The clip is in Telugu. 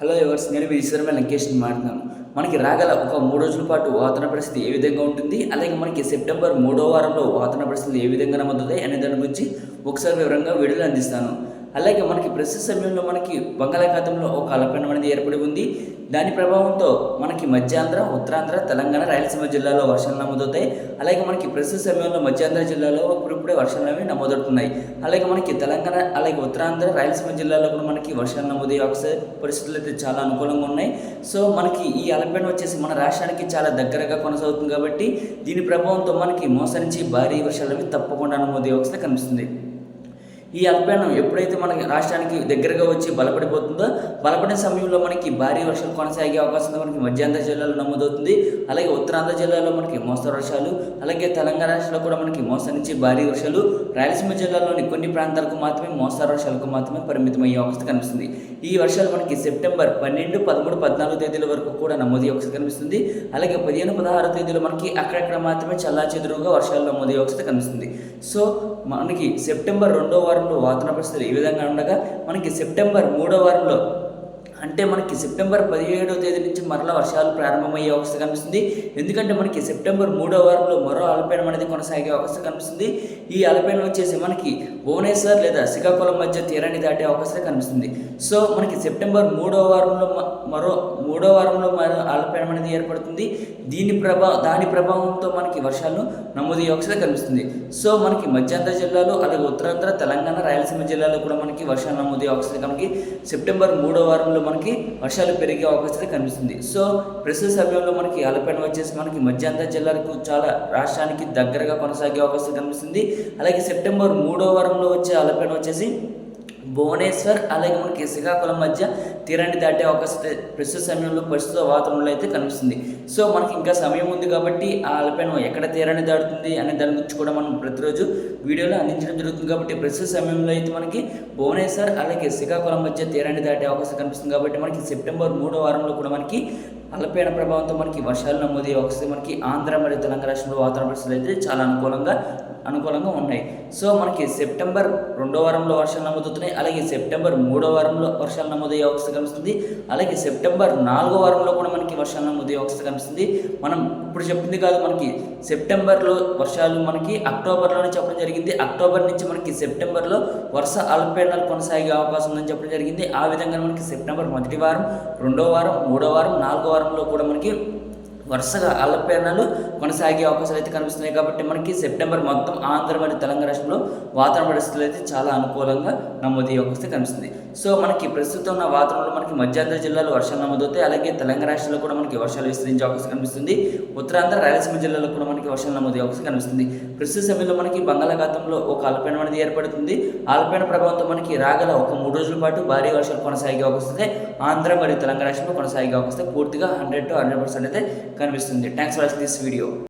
హలో ఎవర్స్ నేను మీ ఈశ్వరమైన లంకేష్ని మాట్లాడుతున్నాను. మనకి రాగల ఒక మూడు రోజుల పాటు వాతావరణ పరిస్థితి ఏ విధంగా ఉంటుంది? అలాగే మనకి సెప్టెంబర్ మూడో వారంలో వాతావరణ పరిస్థితులు ఏ విధంగా నమ్ముతుంది అనే దాని గురించి ఒకసారి వివరంగా వీడియోలు అందిస్తాను. అలాగే మనకి ప్రస్తుత సమయంలో మనకి బంగాళాఖాతంలో ఒక అల్పపీడనం అనేది ఏర్పడి ఉంది. దాని ప్రభావంతో మనకి మధ్యాంధ్ర ఉత్తరాంధ్ర తెలంగాణ రాయలసీమ జిల్లాలో వర్షాలు నమోదవుతాయి. అలాగే మనకి ప్రస్తుత సమయంలో మధ్యాంధ్ర జిల్లాలో ఇప్పుడిప్పుడే వర్షాలు అనేవి నమోదవుతున్నాయి. అలాగే మనకి తెలంగాణ అలాగే ఉత్తరాంధ్ర రాయలసీమ జిల్లాలో కూడా మనకి వర్షాలు నమోదయ్యే ఒకసారి పరిస్థితులు అయితే చాలా అనుకూలంగా ఉన్నాయి. సో మనకి ఈ అల్పపీడనం వచ్చేసి మన రాష్ట్రానికి చాలా దగ్గరగా కొనసాగుతుంది కాబట్టి దీని ప్రభావంతో మనకి మోసరించి భారీ వర్షాలు అనేవి తప్పకుండా నమోదయ్యే ఒకసారి కనిపిస్తుంది. ఈ అల్పపీడనం ఎప్పుడైతే మనకి రాష్ట్రానికి దగ్గరగా వచ్చి బలపడిపోతుందో బలపడిన సమయంలో మనకి భారీ వర్షాలు కొనసాగే అవకాశం మనకి మధ్యాంధ్ర జిల్లాలో నమోదవుతుంది. అలాగే ఉత్తరాంధ్ర జిల్లాలో మనకి మోస్తరు వర్షాలు అలాగే తెలంగాణ రాష్ట్రంలో కూడా మనకి మోస్తరు నుంచి భారీ వర్షాలు రాయలసీమ జిల్లాలోని కొన్ని ప్రాంతాలకు మాత్రమే మోస్తరు వర్షాలకు మాత్రమే పరిమితమయ్యే అవకాశం కనిపిస్తుంది. ఈ వర్షాలు మనకి సెప్టెంబర్ పన్నెండు పదమూడు పద్నాలుగు తేదీల వరకు కూడా నమోదయ్యే అవకాశం కనిపిస్తుంది. అలాగే పదిహేను పదహారు తేదీలు మనకి అక్కడక్కడ మాత్రమే చల్లా చెదురుగా వర్షాలు నమోదయ్యే అవకాశం కనిపిస్తుంది. సో మనకి సెప్టెంబర్ రెండో వారంలో వాతావరణ పరిస్థితులు ఈ విధంగా ఉండగా మనకి సెప్టెంబర్ మూడో వారంలో అంటే మనకి సెప్టెంబర్ పదిహేడవ తేదీ నుంచి మరలా వర్షాలు ప్రారంభమయ్యే అవకాశం కనిపిస్తుంది. ఎందుకంటే మనకి సెప్టెంబర్ మూడో వారంలో మరో అల్పపీడనం అనేది కొనసాగే అవకాశం కనిపిస్తుంది. ఈ అల్పపీడనం వచ్చేసి మనకి భువనేశ్వర్ లేదా శ్రీకాకుళం మధ్య తీరాన్ని దాటే అవకాశం కనిపిస్తుంది. సో మనకి సెప్టెంబర్ మూడో వారంలో మరో మూడో వారంలో మరో అల్పపీడనం అనేది ఏర్పడుతుంది. దీని ప్రభావం దాని ప్రభావంతో మనకి వర్షాలు నమోదయ్యే అవకాశం కనిపిస్తుంది. సో మనకి మధ్యాంధ్ర జిల్లాలో అలాగే ఉత్తరాంధ్ర తెలంగాణ రాయలసీమ జిల్లాలో కూడా మనకి వర్షాలు నమోదయ్యే అవకాశం కనుక సెప్టెంబర్ మూడో వారంలో మనకి వర్షాలు పెరిగే అవకాశం కనిపిస్తుంది. సో ప్రస్తుత సమయంలో మనకి అలపీడనం వచ్చేసి మనకి మధ్యాంధ్ర జిల్లాలకు చాలా రాష్ట్రానికి దగ్గరగా కొనసాగే అవకాశం కనిపిస్తుంది. అలాగే సెప్టెంబర్ మూడో వారంలో వచ్చే అలపీడనం వచ్చేసి భువనేశ్వర్ అలాగే మనకి శ్రీకాకుళం మధ్య తీరాన్ని దాటే అవకాశం ప్రస్తుత సమయంలో ప్రస్తుత వాతావరణంలో అయితే కనిపిస్తుంది. సో మనకి ఇంకా సమయం ఉంది కాబట్టి ఆ అల్పీడనం ఎక్కడ తీరాన్ని దాటుతుంది అనే దాని గురించి కూడా మనం ప్రతిరోజు వీడియోలో అందించడం జరుగుతుంది కాబట్టి ప్రస్తుత సమయంలో అయితే మనకి భువనేశ్వర్ అలాగే శ్రీకాకుళం మధ్య తీరాన్ని దాటే అవకాశం కనిపిస్తుంది కాబట్టి మనకి సెప్టెంబర్ మూడో వారంలో కూడా మనకి అల్పపీడన ప్రభావంతో మనకి వర్షాలు నమోదయ్యే అవకాశం మనకి ఆంధ్ర మరియు తెలంగాణ రాష్ట్రంలో వాతావరణ పరిస్థితులు అయితే చాలా అనుకూలంగా అనుకూలంగా ఉన్నాయి. సో మనకి సెప్టెంబర్ రెండో వారంలో వర్షాలు నమోదవుతున్నాయి. అలాగే సెప్టెంబర్ మూడో వారంలో వర్షాలు నమోదయ్యే అవకాశం కనిపిస్తుంది. అలాగే సెప్టెంబర్ నాలుగో వారంలో కూడా మనకి వర్షాలు నమోదయ్యే అవకాశం కనిపిస్తుంది. మనం ఇప్పుడు చెప్పింది కాదు మనకి సెప్టెంబర్లో వర్షాలు మనకి అక్టోబర్లోనే చెప్పడం జరిగింది. అక్టోబర్ నుంచి మనకి సెప్టెంబర్లో వర్ష అల్పపీడనాలు కొనసాగే అవకాశం ఉందని చెప్పడం జరిగింది. ఆ విధంగా మనకి సెప్టెంబర్ మొదటి వారం రెండో వారం మూడో వారం నాలుగో వారంలో కూడా మనకి వరుసగా అల్పపీడనాలు కొనసాగే అవకాశాలు అయితే కనిపిస్తున్నాయి కాబట్టి మనకి సెప్టెంబర్ మొత్తం ఆంధ్ర మరియు తెలంగాణ రాష్ట్రంలో వాతావరణ పరిస్థితులు అయితే చాలా అనుకూలంగా నమోదయ్యే అవకాశం కనిపిస్తుంది. సో మనకి ప్రస్తుతం ఉన్న వాతావరణంలో మనకి మధ్యాంధ్ర జిల్లాలో వర్షాలు నమోదవుతాయి. అలాగే తెలంగాణ రాష్ట్రంలో కూడా మనకి వర్షాలు విస్తరించే అవకాశం కనిపిస్తుంది. ఉత్తరాంధ్ర రాయలసీమ జిల్లాలో కూడా మనకి వర్షాలు నమోదయ్యే అవకాశం కనిపిస్తుంది. ప్రస్తుత సమయంలో మనకి బంగాళాఖాతంలో ఒక అల్పపీడనం అనేది ఏర్పడుతుంది. అల్పపీడన ప్రభావంతో మనకి రాగల ఒక మూడు రోజుల పాటు భారీ వర్షాలు కొనసాగే అవకాశం ఆంధ్ర మరియు తెలంగాణ రాష్ట్రంలో కొనసాగే అవకాశం పూర్తిగా హండ్రెడ్ టు హండ్రెడ్ పర్సెంట్ అయితే కనిపిస్తుంది థ్యాంక్స్ ఫర్ దిస్ వీడియో